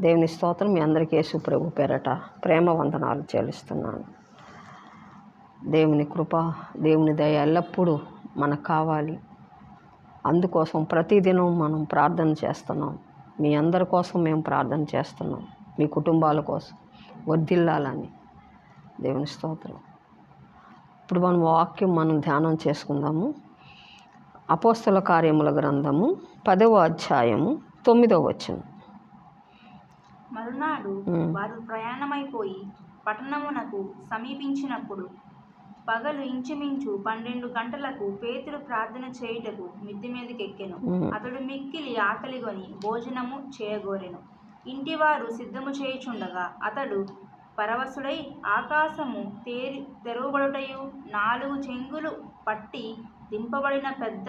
దేవుని స్తోత్రం మీ అందరికీ యేసు ప్రభు పేరట ప్రేమ వందనాలు చెల్లిస్తున్నాను. దేవుని కృప దేవుని దయ ఎల్లప్పుడూ మనకు కావాలి. అందుకోసం ప్రతిదినం మనం ప్రార్థన చేస్తున్నాం. మీ అందరి కోసం మేము ప్రార్థన చేస్తున్నాం. మీ కుటుంబాల కోసం వర్ధిల్లాలని దేవుని స్తోత్రం. ఇప్పుడు మనం వాక్యం మనం ధ్యానం చేసుకుందాము. అపోస్తల కార్యముల గ్రంథము పదవ అధ్యాయము తొమ్మిదవ వచనం. మరునాడు. వారు ప్రయాణమైపోయి పట్టణమునకు సమీపించినప్పుడు పగలు ఇంచుమించు పన్నెండు గంటలకు పేతురు ప్రార్థన చేయుటకు మిద్ది మీదకి ఎక్కెను మ్మ్. అతడు మిక్కిలి ఆకలిగొని భోజనము చేయగోరెను ఇంటివారు సిద్ధము చేయుచుండగా అతడు పరవశుడై ఆకాశము తేరి తెరవబడుటయు నాలుగు చెంగులు పట్టి దింపబడిన పెద్ద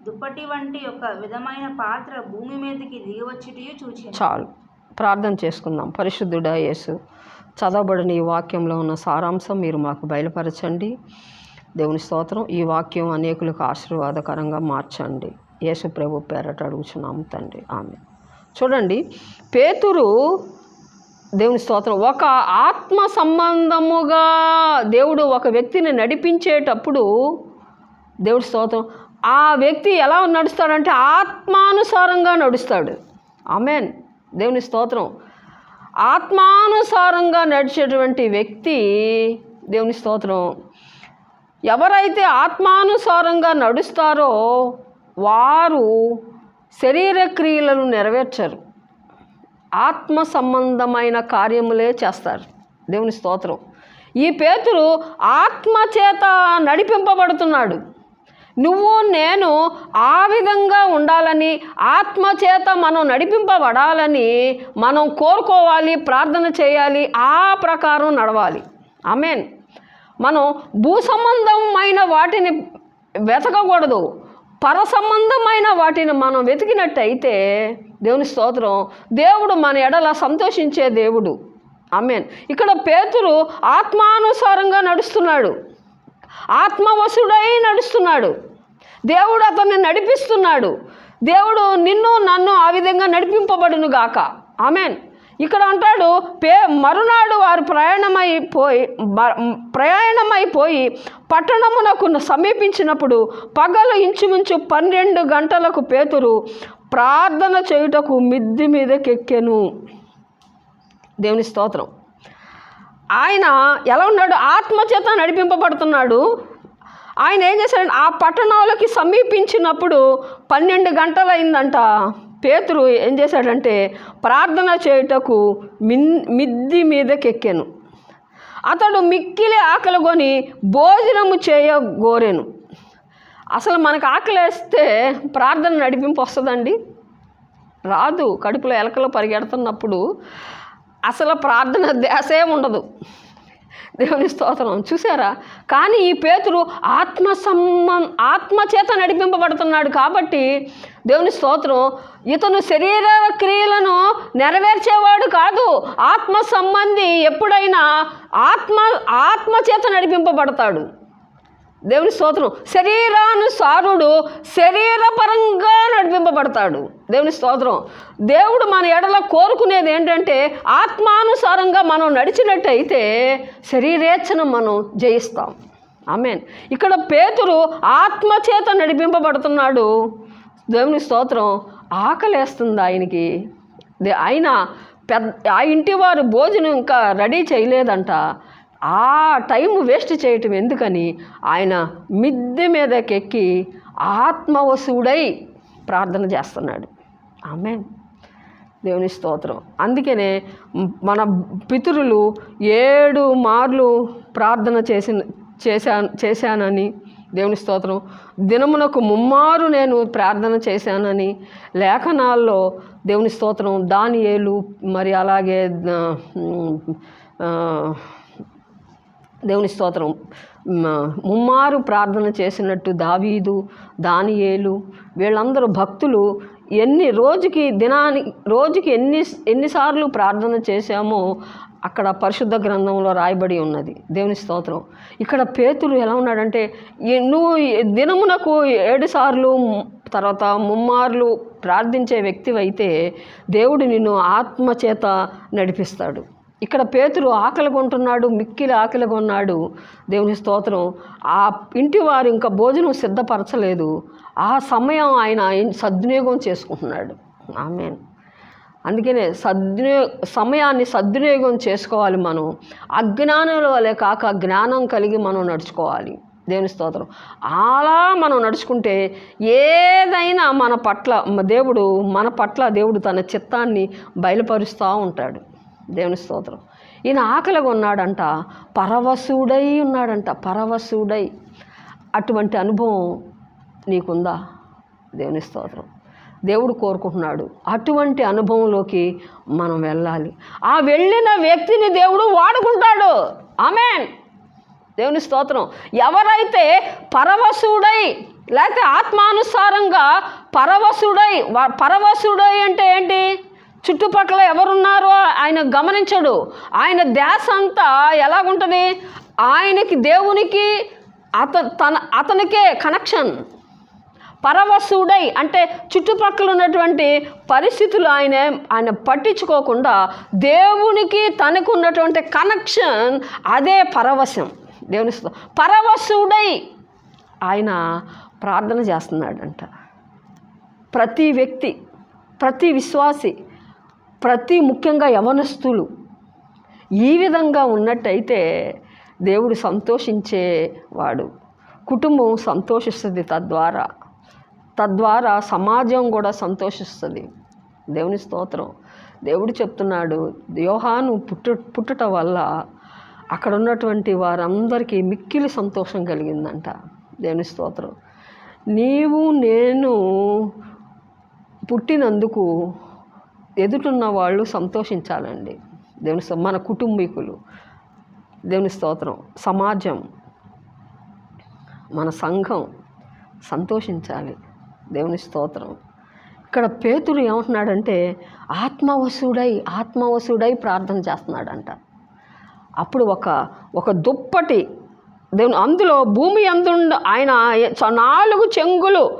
దుప్పటి వంటి ఒక విధమైన పాత్ర భూమి మీదకి దిగివచ్చుటయు చూచాను చాలు ప్రార్థన చేసుకుందాం. పరిశుద్ధుడా యేసు చదవబడిన ఈ వాక్యంలో ఉన్న సారాంశం మీరు మాకు బయలుపరచండి. దేవుని స్తోత్రం ఈ వాక్యం అనేకులకు ఆశీర్వాదకరంగా మార్చండి. యేసు ప్రభు పేరట అడుగుచున్నాము తండ్రి. ఆమె చూడండి పేతురు దేవుని స్తోత్రం ఒక ఆత్మ సంబంధముగా దేవుడు ఒక వ్యక్తిని నడిపించేటప్పుడు దేవుడి స్తోత్రం ఆ వ్యక్తి ఎలా నడుస్తాడంటే ఆత్మానుసారంగా నడుస్తాడు. ఆమెన్. దేవుని స్తోత్రం. ఆత్మానుసారంగా నడిచేటువంటి వ్యక్తి దేవుని స్తోత్రం. ఎవరైతే ఆత్మానుసారంగా నడుస్తారో వారు శరీర క్రియలను నెరవేర్చరు. ఆత్మ సంబంధమైన కార్యములే చేస్తారు. దేవుని స్తోత్రం. ఈ పేతురు ఆత్మ చేత నడిపింపబడుతున్నాడు. నువ్వు నేను ఆ విధంగా ఉండాలని ఆత్మచేత మనం నడిపింపబడాలని మనం కోరుకోవాలి ప్రార్థన చేయాలి ఆ ప్రకారం నడవాలి. ఆమెన్. మనం భూ సంబంధమైన వాటిని వెతకకూడదు. పర సంబంధమైన వాటిని మనం వెతికినట్టయితే దేవుని స్తోత్రం దేవుడు మన ఎడల సంతోషించే దేవుడు. ఆమెన్. ఇక్కడ పేతురు ఆత్మానుసారంగా నడుస్తున్నాడు. ఆత్మవశుడై నడుస్తున్నాడు. దేవుడు అతన్ని నడిపిస్తున్నాడు. దేవుడు నిన్ను నన్ను ఆ విధంగా నడిపింపబడును గాక. ఆమెన్. ఇక్కడ అంటాడు పే మరునాడు వారు ప్రయాణమైపోయి ప్రయాణమైపోయి పట్టణమునకు సమీపించినప్పుడు పగలు ఇంచుమించు పన్నెండు గంటలకు పేతురు ప్రార్థన చేయుటకు మిద్ది మీదకెక్కెను దేవుని స్తోత్రం. ఆయన ఎలా ఉన్నాడు? ఆత్మచేత నడిపింపబడుతున్నాడు. ఆయన ఏం చేశాడంటే ఆ పట్టణాలకి సమీపించినప్పుడు పన్నెండు గంటలైందంట. పేతురు ఏం చేశాడంటే ప్రార్థన చేయుటకు మిన్ మిద్ది మీదకెక్కాను. అతడు మిక్కిలి ఆకలిగొని భోజనము చేయగోరాను. అసలు మనకు ఆకలేస్తే ప్రార్థన నడిపింపు వస్తుందండి? రాదు. కడుపులో ఎలకలు పరిగెడుతున్నప్పుడు అసలు ప్రార్థన ధ్యాసే ఉండదు. దేవుని స్తోత్రం. చూసారా కానీ ఈ పేతులు ఆత్మ సంబం ఆత్మ చేత నడిపింపబడుతున్నాడు కాబట్టి దేవుని స్తోత్రం ఇతను శరీర క్రియలను నెరవేర్చేవాడు కాదు. ఆత్మ సంబంధి ఎప్పుడైనా ఆత్మ ఆత్మ చేత నడిపింపబడతాడు. దేవుని స్తోత్రం. శరీరానుసారుడు శరీరపరంగా నడిపింపబడతాడు. దేవుని స్తోత్రం. దేవుడు మన ఎడల కోరుకునేది ఏంటంటే ఆత్మానుసారంగా మనం నడిచినట్టయితే శరీరేచ్ఛను మనం జయిస్తాం. ఆమెన్. ఇక్కడ పేతురు ఆత్మచేత నడిపింపబడుతున్నాడు. దేవుని స్తోత్రం. ఆకలేస్తుంది ఆయనకి. దే- ఆయన పెద్ద ఆ ఇంటి వారు భోజనం ఇంకా రెడీ చేయలేదంట. ఆ టైం వేస్ట్ చేయటం ఎందుకని ఆయన మిద్దె మీదకెక్కి ఆత్మవసుడై ప్రార్థన చేస్తున్నాడు. ఆమె దేవుని స్తోత్రం. అందుకనే మన పితరులు ఏడు మార్లు ప్రార్థన చేసిన చేశా చేశానని దేవుని స్తోత్రం. దినమునకు ముమ్మారు నేను ప్రార్థన చేశానని లేఖనాల్లో దేవుని స్తోత్రం. దానియేలు మరి అలాగే దేవుని స్తోత్రం. ముమ్మారు ప్రార్థన చేసినట్టు దావీదు దానియేలు వీళ్ళందరూ భక్తులు ఎన్ని రోజుకి దినాని రోజుకి ఎన్ని ఎన్నిసార్లు ప్రార్థన చేశామో అక్కడ పరిశుద్ధ గ్రంథంలో రాయబడి ఉన్నది. దేవుని స్తోత్రం. ఇక్కడ పేతురు ఎలా ఉన్నాడంటే నువ్వు దినమునకు ఏడు సార్లు తర్వాత ముమ్మార్లు ప్రార్థించే వ్యక్తి అయితే దేవుడు నిన్ను ఆత్మ చేత నడిపిస్తాడు. ఇక్కడ పేతురు ఆకలి కొంటున్నాడు మిక్కిలి ఆకలి కొన్నాడు. దేవుని స్తోత్రం. ఆ ఇంటి వారు ఇంకా భోజనం సిద్ధపరచలేదు. ఆ సమయం ఆయన సద్వినియోగం చేసుకుంటున్నాడు. ఆమె అందుకనే సద్వినియో సమయాన్ని సద్వినియోగం చేసుకోవాలి మనం. అజ్ఞానంలో వలె కాక జ్ఞానం కలిగి మనం నడుచుకోవాలి. దేవుని స్తోత్రం. అలా మనం నడుచుకుంటే ఏదైనా మన పట్ల దేవుడు మన పట్ల దేవుడు తన చిత్తాన్ని బయలుపరుస్తూ ఉంటాడు. దేవుని స్తోత్రం. ఈయన ఆకలిగా ఉన్నాడంట పరవశుడై ఉన్నాడంట పరవశుడై. అటువంటి అనుభవం నీకుందా? దేవుని స్తోత్రం. దేవుడు కోరుకుంటున్నాడు అటువంటి అనుభవంలోకి మనం వెళ్ళాలి. ఆ వెళ్ళిన వ్యక్తిని దేవుడు వాడుకుంటాడు. ఆమెన్. దేవుని స్తోత్రం. ఎవరైతే పరవశుడై లేకపోతే ఆత్మానుసారంగా పరవశుడై వా- పరవశుడై అంటే ఏంటి? చుట్టుపక్కల ఎవరున్నారో ఆయన గమనించడు. ఆయన ధ్యాస అంతా ఎలాగుంటుంది? ఆయనకి దేవునికి అత తన అతనికే కనెక్షన్. పరవశుడై అంటే చుట్టుపక్కల ఉన్నటువంటి పరిస్థితులు ఆయన ఆయన పట్టించుకోకుండా దేవునికి తనకు ఉన్నటువంటి కనెక్షన్ అదే పరవశం. దేవుని పరవశుడై ఆయన ప్రార్థన చేస్తున్నాడంట. ప్రతి వ్యక్తి ప్రతి విశ్వాసి ప్రతి ముఖ్యంగా యవనస్తులు ఈ విధంగా ఉన్నట్టయితే దేవుడు సంతోషించేవాడు. కుటుంబం సంతోషిస్తుంది తద్వారా. తద్వారా సమాజం కూడా సంతోషిస్తుంది. దేవుని స్తోత్రం. దేవుడు చెప్తున్నాడు యోహాను పుట్టు పుట్టుట వల్ల అక్కడ ఉన్నటువంటి వారందరికీ మిక్కిలి సంతోషం కలిగిందంట దేవుని స్తోత్రం. నీవు నేను పుట్టినందుకు ఎదుటున్న వాళ్ళు సంతోషించాలండి. దేవుని మన కుటుంబీకులు దేవుని స్తోత్రం సమాజం మన సంఘం సంతోషించాలి. దేవుని స్తోత్రం. ఇక్కడ పేతురు ఏమంటున్నాడంటే ఆత్మవసుడై ఆత్మవసుడై ప్రార్థన చేస్తున్నాడంట. అప్పుడు ఒక ఒక దుప్పటి దేవుని అందులో భూమి అందుండ ఆయన చ- నాలుగు చెంగులు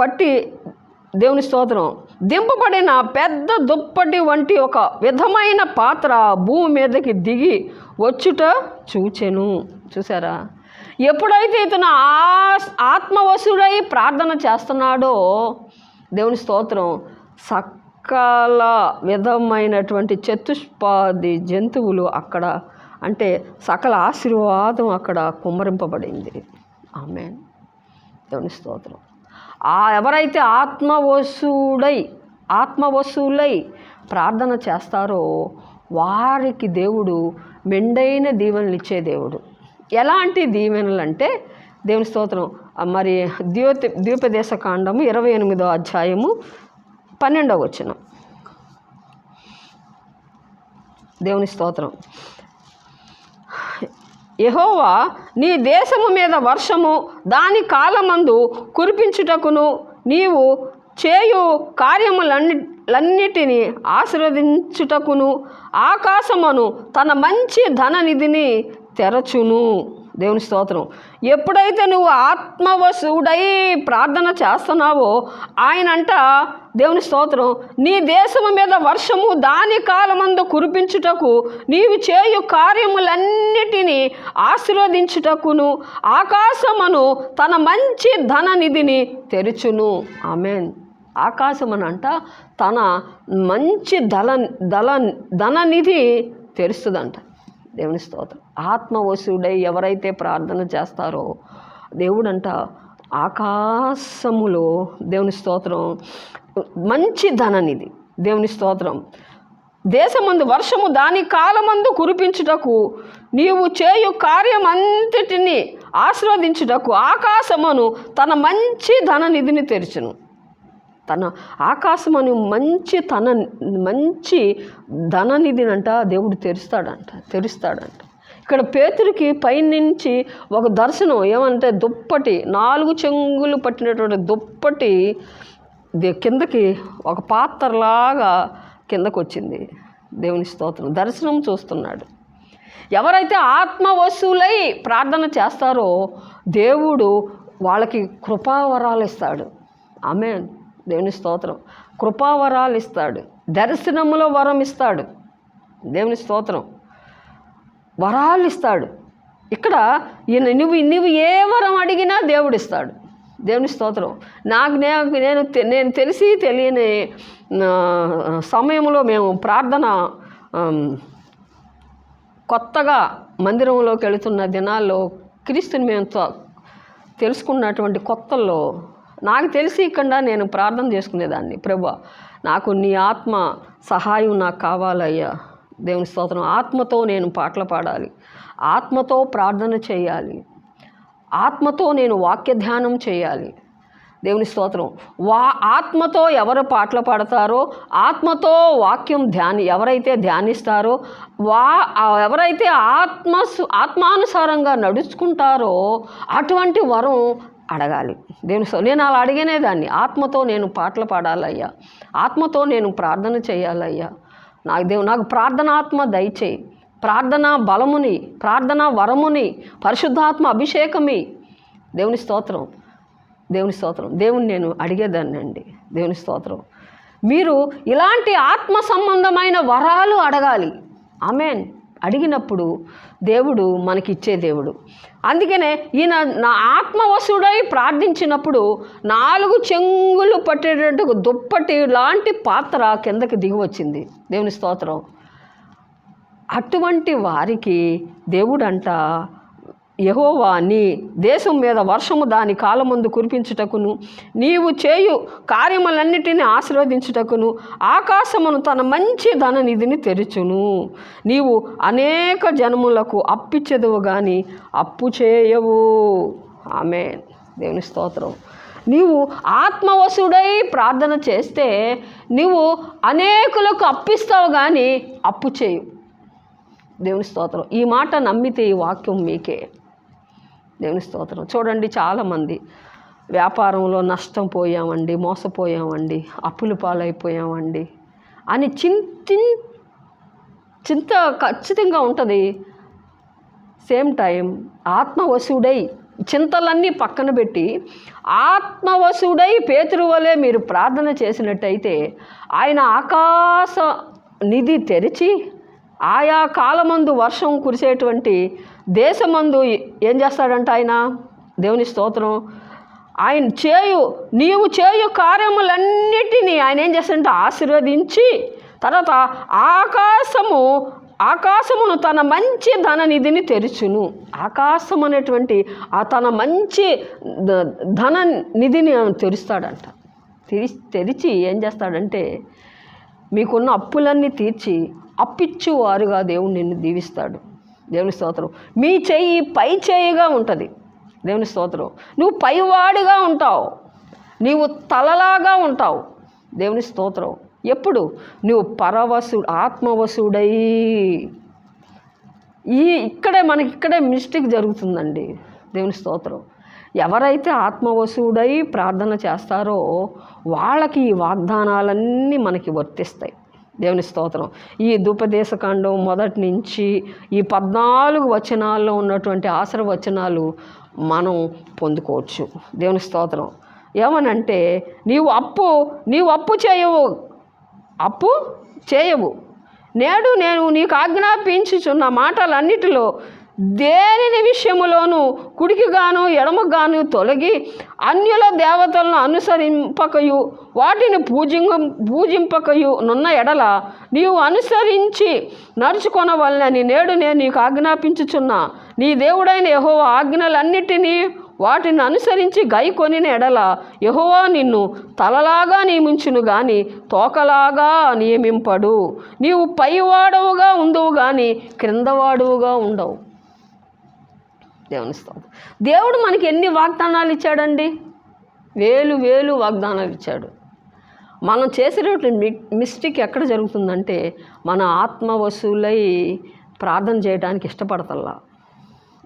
పట్టి దేవుని స్తోత్రం దింపబడిన పెద్ద దుప్పటి వంటి ఒక విధమైన పాత్ర భూమి మీదకి దిగి వచ్చుట చూచెను. చూసారా? ఎప్పుడైతే ఇతను ఆ ఆత్మవశుడై ప్రార్థన చేస్తున్నాడో దేవుని స్తోత్రం సకల విధమైనటువంటి చతుష్పాది జంతువులు అక్కడ అంటే సకల ఆశీర్వాదం అక్కడ కుమ్మరింపబడింది. ఆమె దేవుని స్తోత్రం. ఆ ఎవరైతే ఆత్మవసూడై ఆత్మవసూలై ప్రార్థన చేస్తారో వారికి దేవుడు మెండైన దీవెనలు ఇచ్చే దేవుడు. ఎలాంటి దీవెనలు అంటే దేవుని స్తోత్రం. మరి ద్యోతి ద్వీపదేశ కాండము ఇరవై ఎనిమిదో అధ్యాయము పన్నెండవ వచ్చిన దేవుని స్తోత్రం. యహోవా నీ దేశము మీద వర్షము దాని కాలమందు కురిపించుటకును నీవు చేయు కార్యములన్ని లన్నిటిని ఆశీర్వదించుటకును ఆకాశమును తన మంచి ధననిధిని తెరచును. దేవుని స్తోత్రం. ఎప్పుడైతే నువ్వు ఆత్మవశుడై ప్రార్థన చేస్తున్నావో ఆయన అంట దేవుని స్తోత్రం నీ దేశము మీద వర్షము దాని కాలమందు కురిపించుటకు నీవు చేయు కార్యములన్నిటినీ ఆశీర్వదించుటకును ఆకాశమును తన మంచి ధన నిధిని తెరుచును. ఆమెన్. ఆకాశమనంట తన మంచి దళ దళ ధననిధి తెరుస్తుందంట. దేవుని స్తోత్రం. ఆత్మవశుడై ఎవరైతే ప్రార్థన చేస్తారో దేవుడంట ఆకాశములో దేవుని స్తోత్రం. మంచి ధననిధి. దేవుని స్తోత్రం. దేశమందు వర్షము దాని కాలమందు కురిపించుటకు నీవు చేయు కార్యమంతటిని ఆశీర్వదించుటకు ఆకాశమును తన మంచి ధననిధిని తెరిచును. తన ఆకాశం అని మంచి తన మంచి ధననిధినంట దేవుడు తెరుస్తాడంట తెరుస్తాడంట. ఇక్కడ పేతురికి పైనుంచి ఒక దర్శనం ఏమంటే దుప్పటి నాలుగు చెంగులు పట్టినటువంటి దుప్పటి దే- కిందకి ఒక పాత్రలాగా కిందకు వచ్చింది దేవుని స్తోత్రం. దర్శనం చూస్తున్నాడు. ఎవరైతే ఆత్మవశులై ప్రార్థన చేస్తారో దేవుడు వాళ్ళకి కృపావరాలు ఇస్తాడు. ఆమె దేవుని స్తోత్రం. కృపావరాలు ఇస్తాడు. దర్శనములో వరం ఇస్తాడు. దేవుని స్తోత్రం. వరాలు ఇస్తాడు. ఇక్కడ ఈయన నువ్వు నువ్వు ఏ వరం అడిగినా దేవుడు ఇస్తాడు. దేవుని స్తోత్రం. నాకు నేను నేను తె- నేను తెలిసి తెలియని సమయంలో మేము ప్రార్థన కొత్తగా మందిరంలోకి వెళుతున్న దినాల్లో క్రీస్తుని మేము తెలుసుకున్నటువంటి కొత్తల్లో నాకు తెలిసి ఇక్కడ నేను ప్రార్థన చేసుకునేదాన్ని. ప్రభా నాకు నీ ఆత్మ సహాయం నాకు కావాలయ్యా. దేవుని స్తోత్రం. ఆత్మతో నేను పాటలు పాడాలి. ఆత్మతో ప్రార్థన చేయాలి. ఆత్మతో నేను వాక్య ధ్యానం చేయాలి. దేవుని స్తోత్రం. వా ఆత్మతో ఎవరు పాటలు పాడతారో ఆత్మతో వాక్యం ధ్యాని ఎవరైతే ధ్యానిస్తారో వా ఎవరైతే ఆత్మ ఆత్మానుసారంగా నడుచుకుంటారో అటువంటి వరం అడగాలి. దేవుని నేను అలా అడిగినేదాన్ని ఆత్మతో నేను పాటలు పాడాలయ్యా. ఆత్మతో నేను ప్రార్థన చేయాలయ్యా. నాకు దేవు నాకు ప్రార్థనాత్మ దయచేయి ప్రార్థన బలముని ప్రార్థన వరముని పరిశుద్ధాత్మ అభిషేకమి. దేవుని స్తోత్రం దేవుని స్తోత్రం. దేవుని నేను అడిగేదాన్ని అండి దేవుని స్తోత్రం. మీరు ఇలాంటి ఆత్మ సంబంధమైన వరాలు అడగాలి. ఆమెన్. అడిగినప్పుడు దేవుడు మనకిచ్చే దేవుడు. అందుకనే ఈయన నా ఆత్మవశుడై ప్రార్థించినప్పుడు నాలుగు చెంగులు పట్టేటట్టు దుప్పటి లాంటి పాత్ర కిందకి దిగి వచ్చింది దేవుని స్తోత్రం. అటువంటి వారికి దేవుడంట యహోవా నీ దేశం మీద వర్షము దాని కాలమందు కురిపించుటకును నీవు చేయు కార్యములన్నిటిని ఆశీర్వదించుటకును ఆకాశమును తన మంచి ధన నిధిని తెరుచును. నీవు అనేక జనములకు అప్పిచ్చెదవు కానీ అప్పు చేయవు. ఆమె దేవుని స్తోత్రం. నీవు ఆత్మవశుడై ప్రార్థన చేస్తే నీవు అనేకులకు అప్పిస్తావు కానీ అప్పు చేయు దేవుని స్తోత్రం. ఈ మాట నమ్మితే ఈ వాక్యం మీకే. దేవుని స్తోత్రం. చూడండి చాలామంది వ్యాపారంలో నష్టం పోయామండి మోసపోయామండి అప్పులు పాలైపోయామండి అని చింతి చింత ఖచ్చితంగా ఉంటుంది. సేమ్ టైం ఆత్మవశుడై చింతలన్నీ పక్కన పెట్టి ఆత్మవశుడై పేతురు వలె మీరు ప్రార్థన చేసినట్టయితే ఆయన ఆకాశ నిధి తెరిచి ఆయా కాలమందు వర్షం కురిసేటువంటి దేశమందు ఏం చేస్తాడంట ఆయన? దేవుని స్తోత్రం. ఆయన చేయు నీవు చేయు కార్యములన్నిటినీ ఆయన ఏం చేస్తాడంటే? ఆశీర్వదించి తర్వాత ఆకాశము ఆకాశమును తన మంచి ధన నిధిని తెరుచును. ఆకాశం అనేటువంటి ఆ తన మంచి ధన నిధిని తెరుస్తాడంట. తెరిచి తెరిచి ఏం చేస్తాడంటే మీకున్న అప్పులన్నీ తీర్చి అప్పిచ్చువారుగా దేవుడు నిన్ను దీవిస్తాడు. దేవుని స్తోత్రం. మీ చెయ్యి పై చేయిగా ఉంటుంది. దేవుని స్తోత్రం. నువ్వు పైవాడిగా ఉంటావు. నీవు తలలాగా ఉంటావు. దేవుని స్తోత్రం. ఎప్పుడు? నువ్వు పరవశు ఆత్మవశుడై. ఈ ఇక్కడే మనకి ఇక్కడే మిస్టేక్ జరుగుతుందండి. దేవుని స్తోత్రం. ఎవరైతే ఆత్మవసుడై ప్రార్థన చేస్తారో వాళ్ళకి ఈ వాగ్దానాలన్నీ మనకి వర్తిస్తాయి. దేవుని స్తోత్రం. ఈ ధూపదేశకాండం మొదటి నుంచి ఈ పద్నాలుగు వచనాల్లో ఉన్నటువంటి ఆశ్రవచనాలు మనం పొందుకోవచ్చు. దేవుని స్తోత్రం. ఏమనంటే నీవు అప్పు నీవు అప్పు చేయవు. అప్పు చేయవు. నేడు నేను నీకు ఆజ్ఞాపించుచున్న మాటలన్నిటిలో దేనిని విషయములోను కుడికిగాను ఎడమగాను తొలగి అన్యుల దేవతలను అనుసరింపకయు వాటిని పూజింగ పూజింపకయు నున్న ఎడల నీవు అనుసరించి నడుచుకొనవలనని నేడు నేను నీకు ఆజ్ఞాపించుచున్నా. నీ దేవుడైన యహో ఆజ్ఞలన్నిటినీ వాటిని అనుసరించి గై కొనిన ఎడల యహోవా నిన్ను తలలాగా నియమించును గాని తోకలాగా నియమింపడు. నీవు పైవాడవుగా ఉండవు కానీ క్రిందవాడువుగా ఉండవు. దేవుని స్తోత్రం. దేవుడు మనకి ఎన్ని వాగ్దానాలు ఇచ్చాడండి? వేలు వేలు వాగ్దానాలు ఇచ్చాడు. మనం చేసేటువంటి మి- మిస్టేక్ ఎక్కడ జరుగుతుందంటే మన ఆత్మ వసూలై ప్రార్థన చేయడానికి ఇష్టపడతల్లా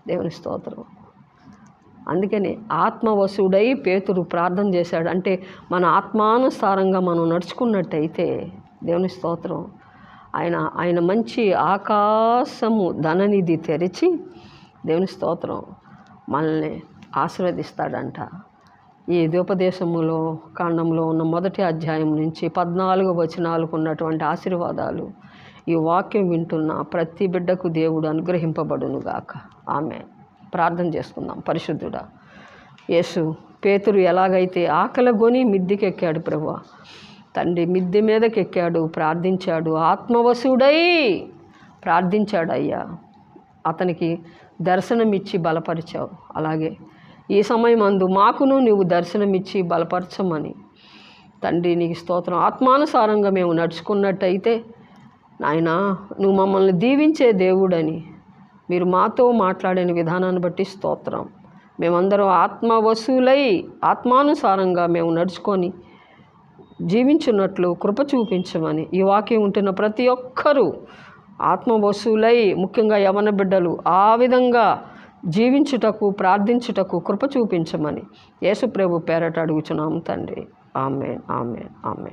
దేవుని స్తోత్రం. అందుకని ఆత్మవసుడై పేతురు ప్రార్థన చేశాడు. అంటే మన ఆత్మానుసారంగా మనం నడుచుకున్నట్టయితే దేవుని స్తోత్రం ఆయన ఆయన మంచి ఆకాశము ధననిధి తెరిచి దేవుని స్తోత్రం. మనల్ని ఆశీర్వదిస్తాడంట. ఈ ద్వీపదేశములో కాండంలో ఉన్న మొదటి అధ్యాయం నుంచి పద్నాలుగు వచనాలకు ఉన్నటువంటి ఆశీర్వాదాలు ఈ వాక్యం వింటున్న ప్రతి బిడ్డకు దేవుడు అనుగ్రహింపబడునుగాక ఆమె ప్రార్థన చేసుకుందాం. పరిశుద్ధుడా యేసు పేతురు ఎలాగైతే ఆకలి మిద్దెకెక్కాడు మిద్దికెక్కాడు ప్రభు. తండ్రి మిద్దె మీదకెక్కాడు ప్రార్థించాడు. ఆత్మవశువుడై ప్రార్థించాడయ్యా. అతనికి దర్శనమిచ్చి బలపరిచావు. అలాగే ఈ సమయం అందు మాకును నీవు దర్శనమిచ్చి బలపరచమని. తండ్రి నీకు స్తోత్రం. ఆత్మానుసారంగా మేము నడుచుకున్నట్టయితే నాయన నువ్వు మమ్మల్ని దీవించే దేవుడని. మీరు మాతో మాట్లాడిన విధానాన్ని బట్టి స్తోత్రం. మేమందరం ఆత్మ వసూలై ఆత్మానుసారంగా మేము నడుచుకొని జీవించున్నట్లు కృప చూపించమని ఈ వాక్యం ఉంటున్న ప్రతి ఒక్కరూ ఆత్మ వసూలై ముఖ్యంగా యవన బిడ్డలు ఆ విధంగా జీవించుటకు ప్రార్థించుటకు కృప చూపించమని యేసుప్రభు పేరట అడుగుచున్నాము తండ్రి. ఆమె ఆమె ఆమె